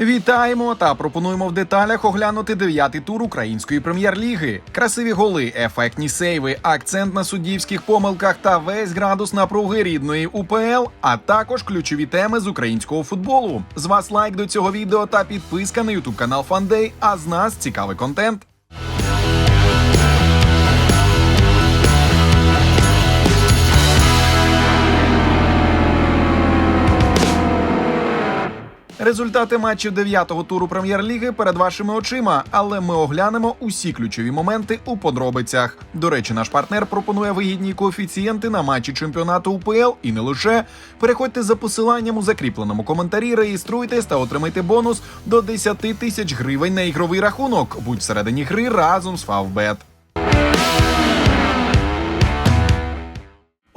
Вітаємо та пропонуємо в деталях оглянути дев'ятий тур української прем'єр-ліги. Красиві голи, ефектні сейви, акцент на суддівських помилках та весь градус напруги рідної УПЛ, а також ключові теми з українського футболу. З вас лайк до цього відео та підписка на ютуб канал Фандей. А з нас цікавий контент. Результати матчів дев'ятого туру прем'єр-ліги перед вашими очима, але ми оглянемо усі ключові моменти у подробицях. До речі, наш партнер пропонує вигідні коефіцієнти на матчі чемпіонату УПЛ і не лише. Переходьте за посиланням у закріпленому коментарі, реєструйтесь та отримайте бонус до 10 тисяч гривень на ігровий рахунок. Будь всередині гри разом з Фавбет.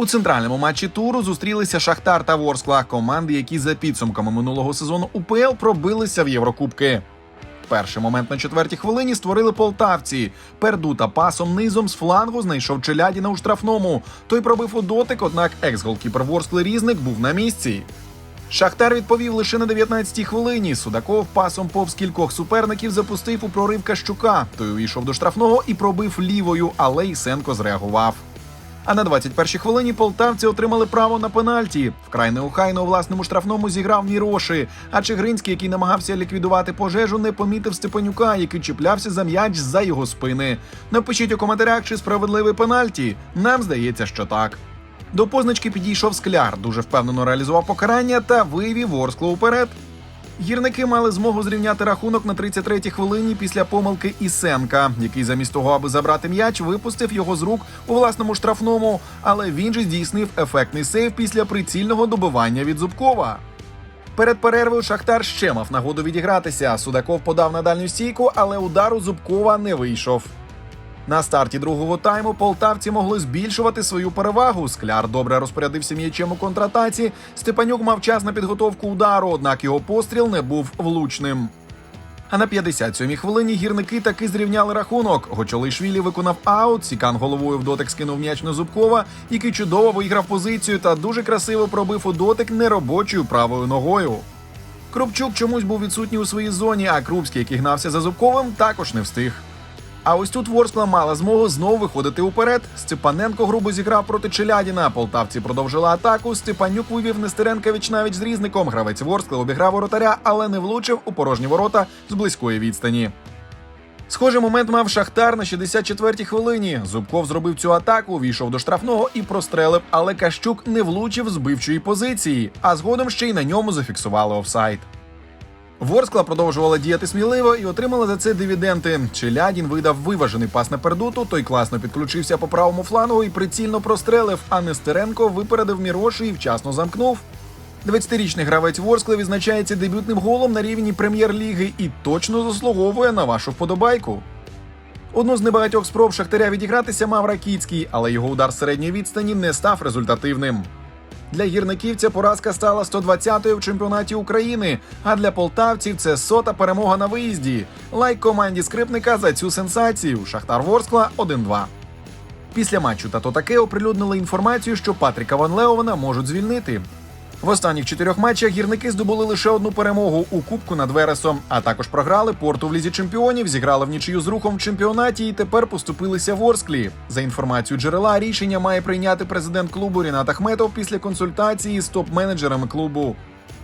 У центральному матчі туру зустрілися Шахтар та Ворскла, команди, які за підсумками минулого сезону УПЛ пробилися в Єврокубки. Перший момент на четвертій хвилині створили полтавці. Пердута пасом низом з флангу знайшов Челядіна у штрафному. Той пробив у дотик, однак екс-голкіпер Ворскли Різник був на місці. Шахтар відповів лише на 19-й хвилині. Судаков пасом повз кількох суперників запустив у прорив Кащука. Той увійшов до штрафного і пробив лівою, але Ісенко зреагував. А на 21-й хвилині полтавці отримали право на пенальті. Вкрай неохайно у власному штрафному зіграв Міроши. А Чигринський, який намагався ліквідувати пожежу, не помітив Степанюка, який чіплявся за м'яч за його спини. Напишіть у коментарях, чи справедливий пенальті. Нам здається, що так. До позначки підійшов скляр, дуже впевнено реалізував покарання та вивів Ворскло уперед. Гірники мали змогу зрівняти рахунок на 33-й хвилині після помилки Ісенка, який замість того, аби забрати м'яч, випустив його з рук у власному штрафному. Але він же здійснив ефектний сейв після прицільного добивання від Зубкова. Перед перервою Шахтар ще мав нагоду відігратися. Судаков подав на дальню стійку, але удар у Зубкова не вийшов. На старті другого тайму полтавці могли збільшувати свою перевагу. Скляр добре розпорядився м'ячем у контратаці. Степанюк мав час на підготовку удару, однак його постріл не був влучним. А на 57-й хвилині гірники таки зрівняли рахунок. Гочолишвілі виконав аут. Сікан головою в дотик скинув м'яч на Зубкова, який чудово виграв позицію та дуже красиво пробив у дотик неробочою правою ногою. Крупчук чомусь був відсутній у своїй зоні, а Крупський, який гнався за Зубковим, також не встиг. А ось тут Ворскла мала змогу знову виходити уперед. Степаненко грубо зіграв проти Челядіна. Полтавці продовжили атаку. Степанюк вивів Нестеренка навіть з різником. Гравець Ворскли обіграв воротаря, але не влучив у порожні ворота з близької відстані. Схожий момент мав Шахтар на 64-й хвилині. Зубков зробив цю атаку, війшов до штрафного і прострелив, але Кащук не влучив з бивчої позиції, а згодом ще й на ньому зафіксували офсайд. Ворскла продовжувала діяти сміливо і отримала за це дивіденти. Челядін видав виважений пас на пердуту. Той класно підключився по правому флангу і прицільно прострелив. А Нестеренко випередив Міроші і вчасно замкнув. 20-річний гравець Ворскли відзначається дебютним голом на рівні прем'єр-ліги і точно заслуговує на вашу вподобайку. Одну з небагатьох спроб Шахтаря відігратися мав Ракіцький, але його удар середньої відстані не став результативним. Для гірників ця поразка стала 120-ю в чемпіонаті України. А для полтавців це сота перемога на виїзді. Лайк команді скрипника за цю сенсацію. Шахтар Ворскла 1-2. Після матчу та то таке оприлюднили інформацію, що Патріка Ван Леована можуть звільнити. В останніх чотирьох матчах гірники здобули лише одну перемогу у Кубку над Вересом, а також програли порту в лізі чемпіонів, зіграли в нічию з рухом в чемпіонаті і тепер поступилися в Орсклі. За інформацією джерела, рішення має прийняти президент клубу Рінат Ахметов після консультації з топ-менеджерами клубу.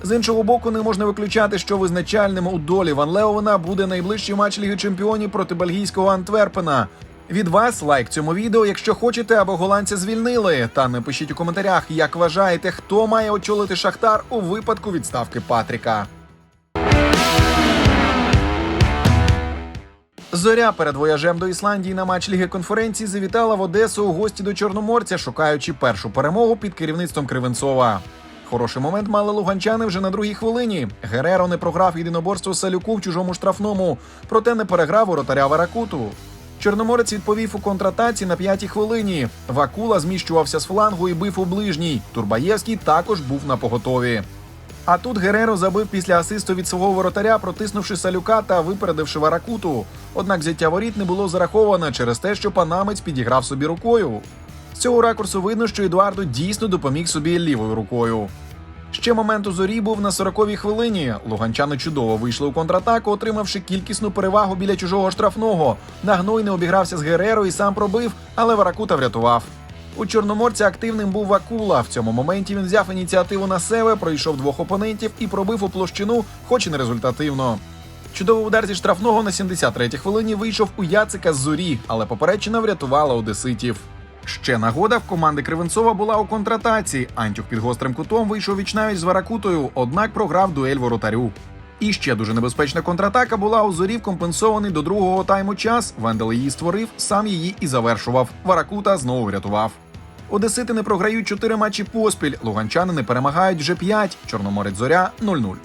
З іншого боку, не можна виключати, що визначальним у долі Ван Леована буде найближчий матч Ліги Чемпіонів проти бельгійського Антверпена. Від вас лайк цьому відео, якщо хочете, аби голландця звільнили. Та напишіть у коментарях, як вважаєте, хто має очолити Шахтар у випадку відставки Патріка. Зоря перед вояжем до Ісландії на матч Ліги конференції завітала в Одесу у гості до Чорноморця, шукаючи першу перемогу під керівництвом Кривенцова. Хороший момент мали луганчани вже на другій хвилині. Гереро не програв єдиноборство Салюку в чужому штрафному, проте не переграв воротаря Варакуту. Чорноморець відповів у контратаці на п'ятій хвилині. Вакула зміщувався з флангу і бив у ближній. Турбаєвський також був на поготові. А тут Гереро забив після асисту від свого воротаря, протиснувши салюка та випередивши Варакуту. Однак взяття воріт не було зараховано через те, що панамець підіграв собі рукою. З цього ракурсу видно, що Едуардо дійсно допоміг собі лівою рукою. Ще момент у зорі був на 40-й хвилині. Луганчани чудово вийшли у контратаку, отримавши кількісну перевагу біля чужого штрафного. Нагной не обігрався з Гереро і сам пробив, але Варакута врятував. У чорноморця активним був Вакула. В цьому моменті він взяв ініціативу на себе, пройшов двох опонентів і пробив у площину, хоч і не результативно. Чудовий удар зі штрафного на 73-й хвилині вийшов у Яцика з зорі, але поперечина врятувала одеситів. Ще нагода в команди Кривенцова була у контратаці. Антюх під гострим кутом вийшов вічнавіч з Варакутою, однак програв дуель воротарю. І ще дуже небезпечна контратака була у зорі компенсований до другого тайму час. Вендел її створив, сам її і завершував. Варакута знову врятував. Одесити не програють чотири матчі поспіль. Луганчани не перемагають вже п'ять. Чорноморець зоря 0-0.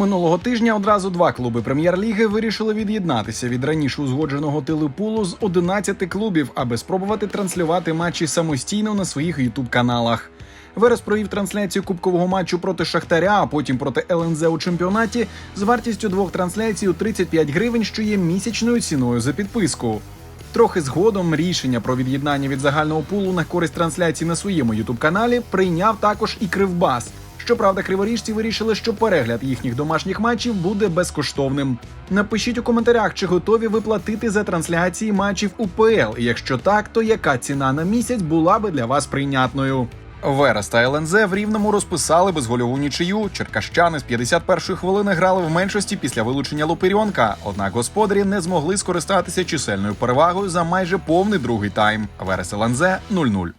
Минулого тижня одразу два клуби прем'єр-ліги вирішили від'єднатися від раніше узгодженого телепулу з 11 клубів, аби спробувати транслювати матчі самостійно на своїх ютуб-каналах. Верес провів трансляцію кубкового матчу проти Шахтаря, а потім проти ЛНЗ у чемпіонаті з вартістю двох трансляцій у 35 гривень, що є місячною ціною за підписку. Трохи згодом рішення про від'єднання від загального пулу на користь трансляції на своєму ютуб-каналі прийняв також і Кривбас. Щоправда, криворіжці вирішили, що перегляд їхніх домашніх матчів буде безкоштовним. Напишіть у коментарях, чи готові ви платити за трансляції матчів УПЛ. Якщо так, то яка ціна на місяць була би для вас прийнятною? Верес та ЛНЗ в рівному розписали безгольову нічию. Черкащани з 51-ї хвилини грали в меншості після вилучення Лопирьонка. Однак господарі не змогли скористатися чисельною перевагою за майже повний другий тайм. Верес ЛНЗ 0-0.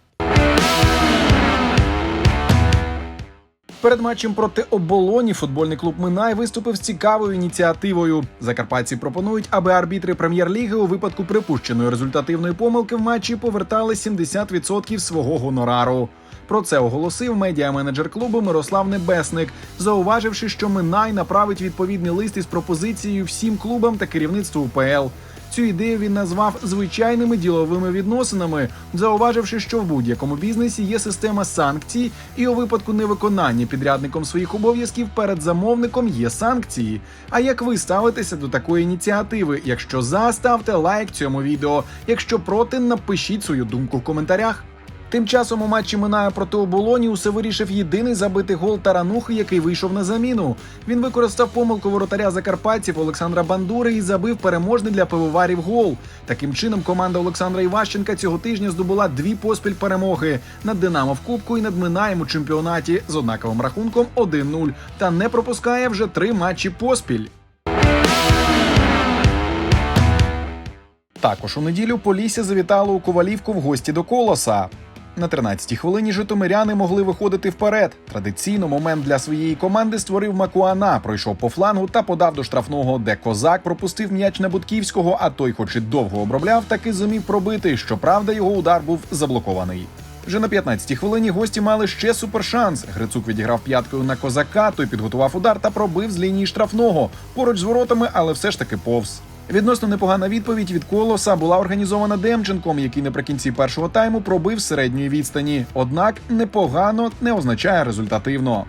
Перед матчем проти оболоні футбольний клуб Минай виступив з цікавою ініціативою. Закарпатці пропонують, аби арбітри прем'єр-ліги у випадку припущеної результативної помилки в матчі повертали 70% свого гонорару. Про це оголосив медіа-менеджер клубу Мирослав Небесник, зауваживши, що Минай направить відповідний лист із пропозицією всім клубам та керівництву УПЛ. Цю ідею він назвав звичайними діловими відносинами, зауваживши, що в будь-якому бізнесі є система санкцій, і у випадку невиконання підрядником своїх обов'язків перед замовником є санкції. А як ви ставитеся до такої ініціативи? Якщо за, ставте лайк цьому відео. Якщо проти, напишіть свою думку в коментарях. Тим часом у матчі минає проти оболоні усе вирішив єдиний забитий гол Таранухи, який вийшов на заміну. Він використав помилку воротаря закарпатців Олександра Бандури і забив переможний для пивоварів гол. Таким чином, команда Олександра Іващенка цього тижня здобула дві поспіль перемоги над Динамо в Кубку і над Минаєм у чемпіонаті з однаковим рахунком 1-0 та не пропускає вже три матчі поспіль. Також у неділю Полісся завітало у Ковалівку в гості до Колоса. На 13-й хвилині житомиряни могли виходити вперед. Традиційно момент для своєї команди створив Макуана, пройшов по флангу та подав до штрафного, де козак пропустив м'яч на Будківського, а той, хоч і довго обробляв, таки зумів пробити. Щоправда, його удар був заблокований. Вже на 15-й хвилині гості мали ще супершанс. Грицук відіграв п'яткою на козака, той підготував удар та пробив з лінії штрафного поруч з воротами, але все ж таки повз. Відносно непогана відповідь від колоса була організована Демченком, який наприкінці першого тайму пробив середньої відстані. Однак непогано не означає результативно.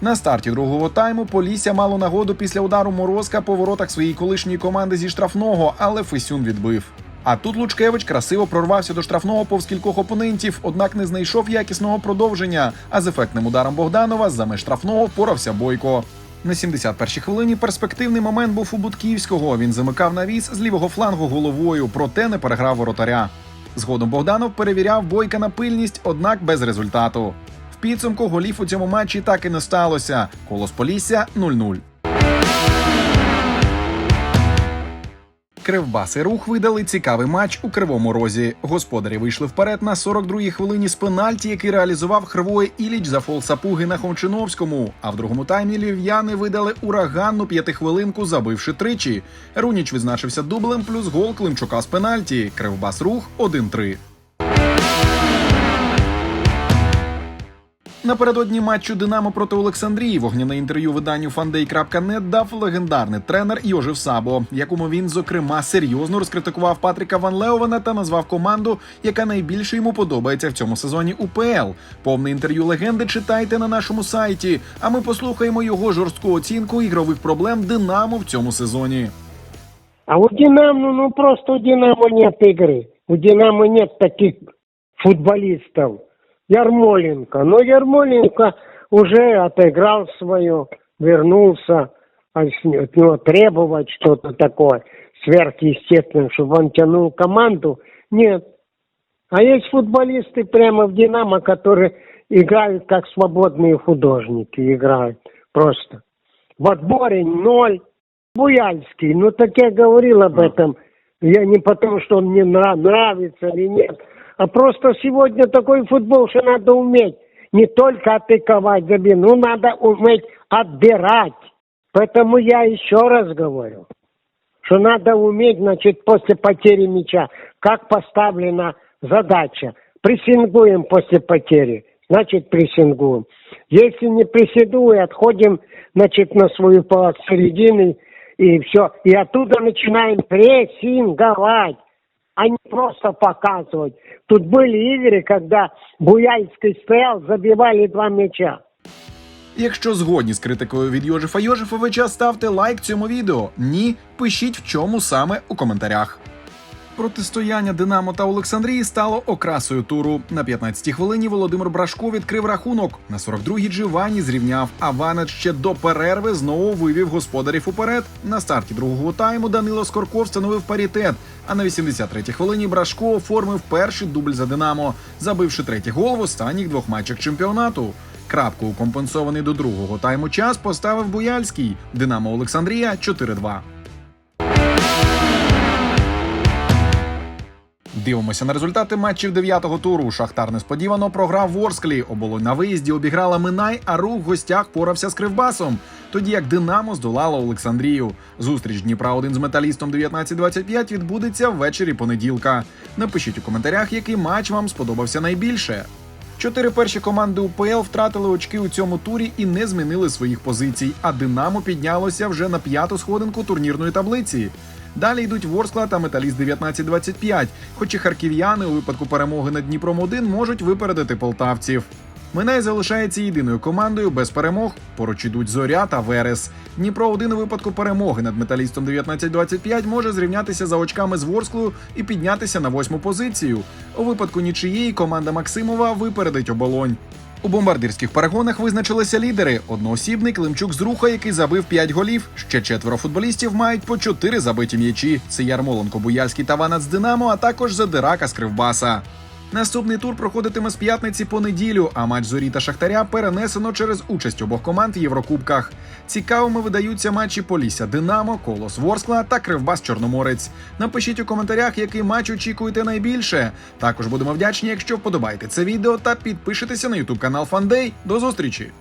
На старті другого тайму Полісся мало нагоду після удару Морозка по воротах своєї колишньої команди зі штрафного, але Фесюн відбив. А тут Лучкевич красиво прорвався до штрафного повз кількох опонентів, однак не знайшов якісного продовження. А з ефектним ударом Богданова за меж штрафного впорався Бойко. На 71-й хвилині перспективний момент був у Будківського. Він замикав навіс з лівого флангу головою, проте не переграв воротаря. Згодом Богданов перевіряв бойка на пильність, однак без результату. В підсумку голів у цьому матчі так і не сталося. Колос Полісся 0-0. Кривбас рух видали цікавий матч у кривому розі. Господарі вийшли вперед на 42-й хвилині з пенальті, який реалізував Хривоє Іліч за фол Сапуги на Хомчиновському. А в другому таймі львів'яни видали ураганну п'ятихвилинку, забивши тричі. Руніч відзначився дублем плюс гол Климчука з пенальті. Кривбас рух 1-3. Напередодні матчу Динамо проти Олександрії вогняне інтерв'ю виданню Fanday.net дав легендарний тренер Йожев Сабо, якому він зокрема серйозно розкритикував Патріка Ван Леована та назвав команду, яка найбільше йому подобається в цьому сезоні УПЛ. Повне інтерв'ю легенди читайте на нашому сайті. А ми послухаємо його жорстку оцінку ігрових проблем Динамо в цьому сезоні. А у Динамо, ну просто у Динамо нет игры. У Динамо нет таких футболистов. Ярмоленко. Но Ярмоленко уже отыграл свое, вернулся, а от него требовать что-то такое сверхъестественное, чтобы он тянул команду. Нет. А есть футболисты прямо в «Динамо», которые играют как свободные художники, играют просто. Вот Борень ноль, Буяльский, ну так я говорил об этом. Я не потому, что он мне нрав- нравится или нет, а просто сегодня такой футбол, что надо уметь не только атаковать забить, ну надо уметь отбирать. Поэтому я еще раз говорю, что надо уметь, значит, после потери мяча, как поставлена задача. Прессингуем после потери, значит, прессингуем. Если не прессингуем, отходим, значит, на свою полосу середины и все. И оттуда начинаем прессинговать, а не просто показывать. Тут были игры, когда Буяльский стоял, забивали два мяча. Якщо згодні з критикою від Йожефа Йожефовича, ставте лайк цьому відео. Ні, пишіть в чому саме у коментарях. Протистояння Динамо та Олександрії стало окрасою туру. На 15-й хвилині Володимир Брашко відкрив рахунок. На 42-й Дживані зрівняв, а Ванет ще до перерви знову вивів господарів уперед. На старті другого тайму Данило Скорко встановив паритет. А на 83-й хвилині Брашко оформив перший дубль за Динамо, забивши третій гол в останніх двох матчах чемпіонату. Крапку у компенсований до другого тайму час поставив Буяльський. Динамо Олександрія 4-2. Дивимося на результати матчів дев'ятого туру. Шахтар несподівано програв Ворсклі. Оболонь на виїзді обіграла Минай, а рух в гостях порався з Кривбасом. Тоді як Динамо здолало Олександрію. Зустріч Дніпра 1 з металістом 19-25 відбудеться ввечері понеділка. Напишіть у коментарях, який матч вам сподобався найбільше. Чотири перші команди УПЛ втратили очки у цьому турі і не змінили своїх позицій. А Динамо піднялося вже на п'яту сходинку турнірної таблиці. Далі йдуть Ворскла та Металіст 19-25, хоч і харків'яни у випадку перемоги над Дніпром 1 можуть випередити полтавців. Минай залишається єдиною командою без перемог. Поруч ідуть Зоря та Верес. Дніпро 1 у випадку перемоги над металістом 19-25 може зрівнятися за очками з Ворсклою і піднятися на восьму позицію. У випадку нічиєї команда Максимова випередить оболонь. У бомбардирських перегонах визначилися лідери: одноосібний Климчук з руха, який забив 5 голів. Ще четверо футболістів мають по 4 забиті м'ячі. Це Ярмоленко, Буяльський та Ванац Динамо, а також Задирака з Кривбаса. Наступний тур проходитиме з п'ятниці по неділю, а матч зорі та Шахтаря перенесено через участь обох команд в Єврокубках. Цікавими видаються матчі Полісся Динамо, Колос Ворскла та Кривбас Чорноморець. Напишіть у коментарях, який матч очікуєте найбільше. Також будемо вдячні, якщо вподобаєте це відео та підпишетеся на ютуб канал Фандей. До зустрічі!